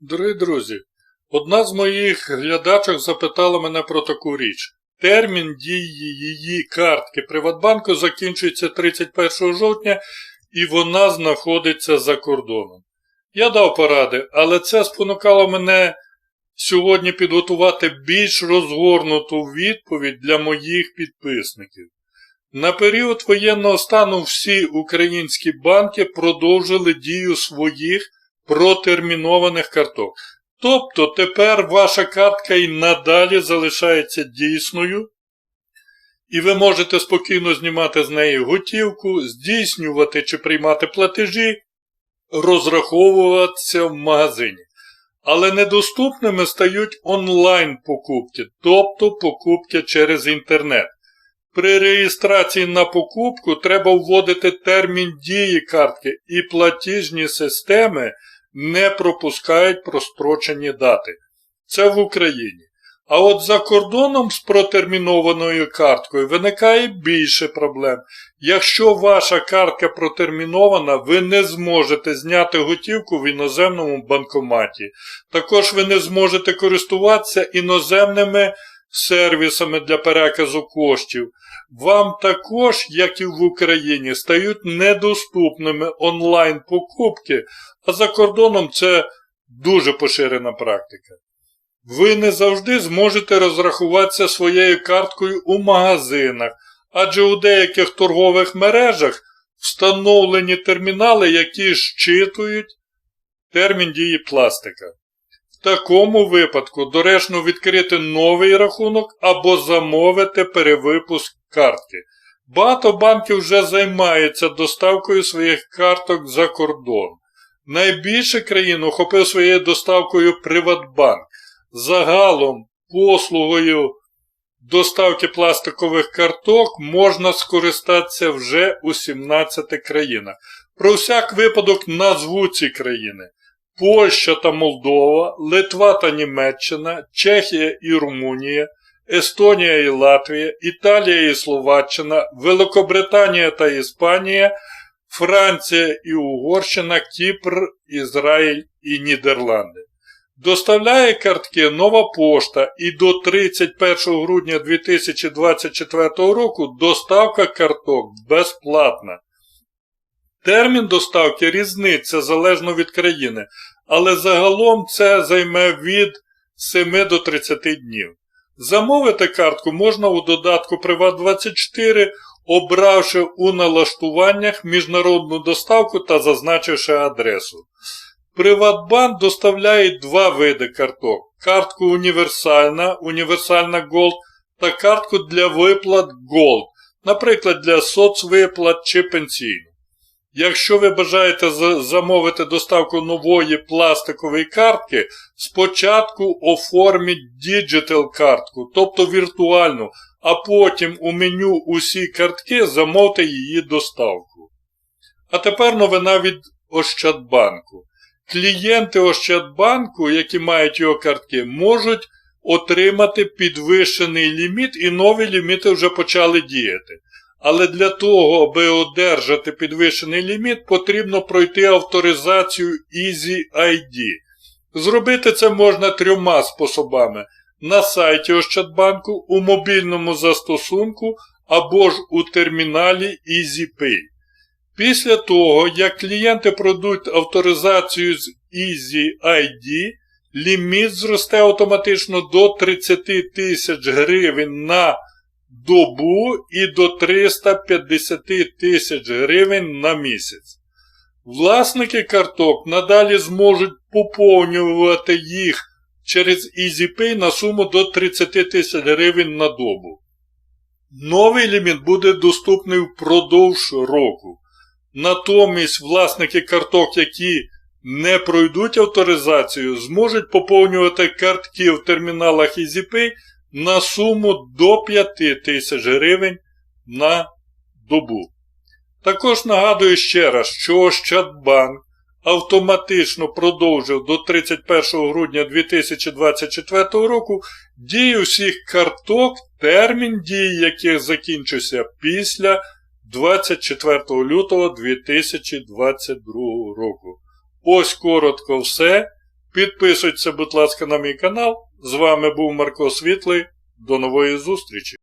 Дорогі друзі, одна з моїх глядачок запитала мене про таку річ. Термін дії її картки Приватбанку закінчується 31 жовтня і вона знаходиться за кордоном. Я дав поради, але це спонукало мене сьогодні підготувати більш розгорнуту відповідь для моїх підписників. На період воєнного стану всі українські банки продовжили дію своїх протермінованих карток. Тобто тепер ваша картка і надалі залишається дійсною, і ви можете спокійно знімати з неї готівку, здійснювати чи приймати платежі, розраховуватися в магазині. Але недоступними стають онлайн-покупки, тобто покупки через інтернет. При реєстрації на покупку треба вводити термін дії картки і платіжні системи не пропускають прострочені дати. Це в Україні. А от за кордоном з протермінованою карткою виникає більше проблем. Якщо ваша картка протермінована, ви не зможете зняти готівку в іноземному банкоматі. Також ви не зможете користуватися іноземними сервісами для переказу коштів. Вам також, як і в Україні, стають недоступними онлайн-покупки, а за кордоном це дуже поширена практика. Ви не завжди зможете розрахуватися своєю карткою у магазинах, адже у деяких торгових мережах встановлені термінали, які щитують термін дії пластика. В такому випадку доречно відкрити новий рахунок або замовити перевипуск картки. Багато банків вже займаються доставкою своїх карток за кордон. Найбільше країн охопив своєю доставкою Приватбанк. Загалом послугою доставки пластикових карток можна скористатися вже у 17 країнах. Про всяк випадок назву ці країни. Польща та Молдова, Литва та Німеччина, Чехія і Румунія, Естонія і Латвія, Італія і Словаччина, Великобританія та Іспанія, Франція і Угорщина, Кіпр, Ізраїль і Нідерланди. Доставляє картки нова пошта і до 31 грудня 2024 року доставка карток безплатна. Термін доставки різниця залежно від країни, але загалом це займе від 7 до 30 днів. Замовити картку можна у додатку Приват24, обравши у налаштуваннях міжнародну доставку та зазначивши адресу. Приватбанк доставляє два види карток: картку універсальна, універсальна Gold та картку для виплат Gold, наприклад, для соцвиплат чи пенсійну. Якщо ви бажаєте замовити доставку нової пластикової картки, спочатку оформіть Digital картку, тобто віртуальну, а потім у меню усі картки замовте її доставку. А тепер новина від Ощадбанку. Клієнти Ощадбанку, які мають його картки, можуть отримати підвищений ліміт і нові ліміти вже почали діяти. Але для того, аби одержати підвищений ліміт, потрібно пройти авторизацію Easy ID. Зробити це можна трьома способами: на сайті Ощадбанку, у мобільному застосунку або ж у терміналі EasyPay. Після того, як клієнти пройдуть авторизацію з Easy ID, ліміт зросте автоматично до 30 тисяч гривень на добу і до 350 тисяч гривень на місяць. Власники карток надалі зможуть поповнювати їх через EasyPay на суму до 30 тисяч гривень на добу. Новий ліміт буде доступний впродовж року. Натомість власники карток, які не пройдуть авторизацію, зможуть поповнювати картки в терміналах EasyPay на суму до 5 тисяч гривень на добу. Також нагадую ще раз, що Ощадбанк автоматично продовжив до 31 грудня 2024 року дію всіх карток, термін дії яких закінчився після 24 лютого 2022 року. Ось коротко все. Підписуйтеся, будь ласка, на мій канал. З вами був Марко Світлий. До нової зустрічі!